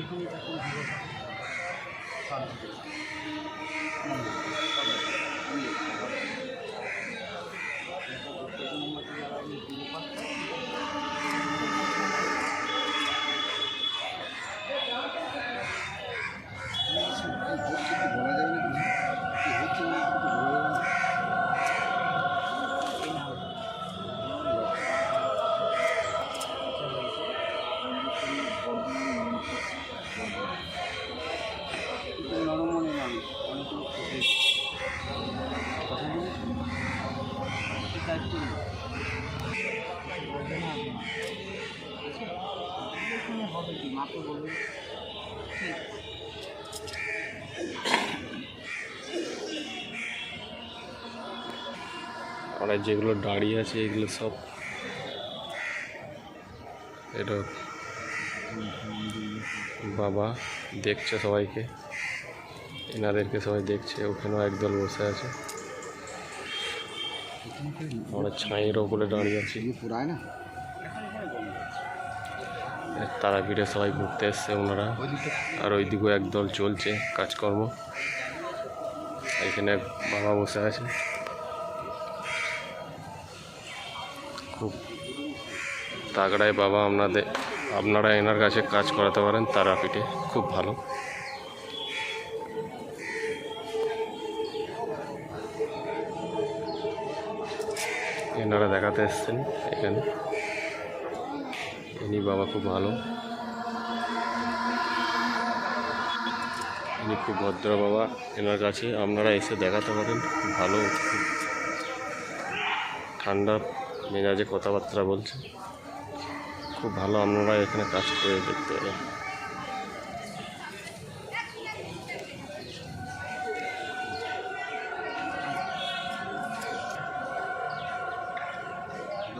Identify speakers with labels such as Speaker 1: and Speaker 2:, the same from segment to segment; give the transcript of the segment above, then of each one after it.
Speaker 1: 이,
Speaker 2: 공부터길러 서, 하는방식으로산후교 사, হবে কি মাকে বলবে
Speaker 3: আমরা যেগুলো দাঁড়িয়ে আছে, এগুলো সব এটা বাবা দেখছে সবাইকে। এনাদেরকে সবাই দেখছে, ওখানেও একদল বসে আছে। আমরা ছাইয়ের ওপরে দাঁড়িয়ে আছি। তারাপীঠে সবাই ঘুরতে এসছে ওনারা। আর ওই দিকেও একদল চলছে কাজকর্ম। এখানে বাবা বসে আছে। খুব তাগড়ায় বাবা আপনাদের আপনারা এনার কাছে কাজ করাতে পারেন তারাপীঠে। খুব ভালো। এনারা দেখাতে এসছেন এখানে। ইনি বাবা খুব ভালো। ইনি খুব ভদ্র বাবা। এনার কাছে আপনারা এসে দেখাতে পারেন, ভালো। ঠান্ডা মেজাজে কথাবার্তা বলছে। খুব ভালো আপনারা এখানে কাজ করে দেখতে পারেন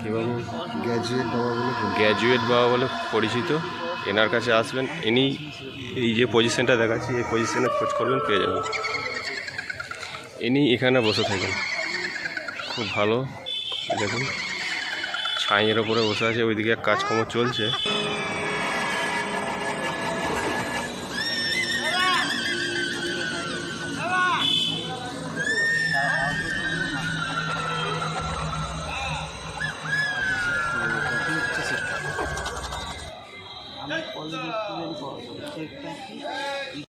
Speaker 2: কী
Speaker 3: বাবু
Speaker 1: গ্র্যাজুয়েট বাবা বলে
Speaker 3: গ্র্যাজুয়েট বাবা বলে পরিচিত। এনার কাছে আসবেন ইনি এই যে পজিশনটা দেখাচ্ছি এই পজিশনে খোঁজ করবেন পেয়ে যাবেন। ইনি এখানে বসে থাকেন। খুব ভালো দেখুন। ছাইয়ের ওপরে বসে আছে ওইদিকে এক কাজকর্ম চলছে।
Speaker 2: already proven possible. Check that.